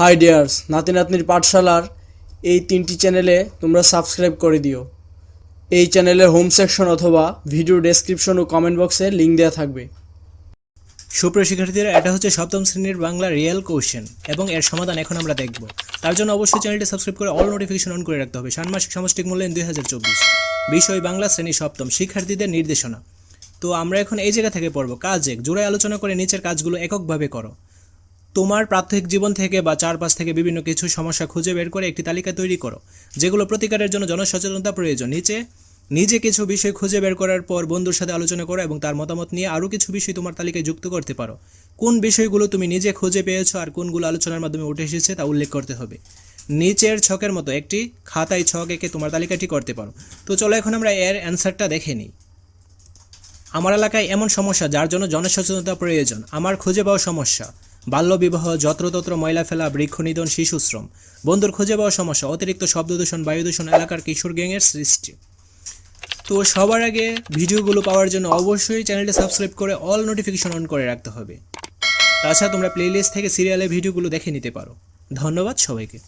High dears নাতি নাতনির পাঠশালার এই তিনটি চ্যানেলে তোমরা সাবস্ক্রাইব করে দিও। এই চ্যানেলের হোম সেকশন অথবা ভিডিও ডেসক্রিপশন ও কমেন্ট বক্সে লিঙ্ক দেওয়া থাকবে। সুপ্রিয় শিক্ষার্থীরা, এটা হচ্ছে সপ্তম শ্রেণির বাংলা রিয়েল কোশ্চেন এবং এর সমাধান এখন আমরা দেখব। তার জন্য অবশ্যই চ্যানেলটি সাবস্ক্রাইব করে অল নোটিফিকেশন অন করে রাখতে হবে। ষান্মাসিক সামষ্টিক মূল্যায়ন দুই হাজার চব্বিশ। বিষয় বাংলা শ্রেণি সপ্তম শিক্ষার্থীদের নির্দেশনা। তো আমরা এখন এই জায়গা থেকে পড়ব। কাজ এক জোড়ায় আলোচনা করে নিচের কাজগুলো এককভাবে করো। তোমার প্রাত্যহিক জীবন থেকে বা চারপাশ থেকে বিভিন্ন কিছু সমস্যা খুঁজে বের করে একটি তালিকা তৈরি করো, যেগুলো প্রতিকারের জন্য জনসচেতনতা প্রয়োজন। নিচে, নিজে কিছু বিষয় খুঁজে বের করার পর বন্ধুর সাথে আলোচনা করো এবং তার মতামত নিয়ে আরও কিছু বিষয় তোমার তালিকায় যুক্ত করতে পারো। কোন বিষয়গুলো তুমি নিজে খুঁজে পেয়েছ আর কোনগুলো আলোচনার মাধ্যমে উঠে এসেছে তা উল্লেখ করতে হবে। নিচের ছকের মতো একটি খাতায় ছক এঁকে তোমার তালিকাটি করতে পারো। তো চলো এখন আমরা এর অ্যান্সারটা দেখে নিই। আমার এলাকায় এমন সমস্যা যার জন্য জনসচেতনতা প্রয়োজন। আমার খুঁজে পাওয়া সমস্যা। বাল্যবিবাহ, যত্রতত্র ময়লা ফেলা বৃক্ষ নিধন শিশুশ্রম। বন্ধুর খুঁজে পাওয়া সমস্যা, অতিরিক্ত শব্দদূষণ বায়ু দূষণ, এলাকার কিশোর গ্যাংয়ের সৃষ্টি। তো সবার আগে ভিডিওগুলো পাওয়ার জন্য অবশ্যই চ্যানেলটি সাবস্ক্রাইব করে অল নোটিফিকেশন অন করে রাখতে হবে। তাছাড়া তোমরা প্লেলিস্ট থেকে সিরিয়ালের ভিডিওগুলো দেখে নিতে পারো। ধন্যবাদ সবাইকে।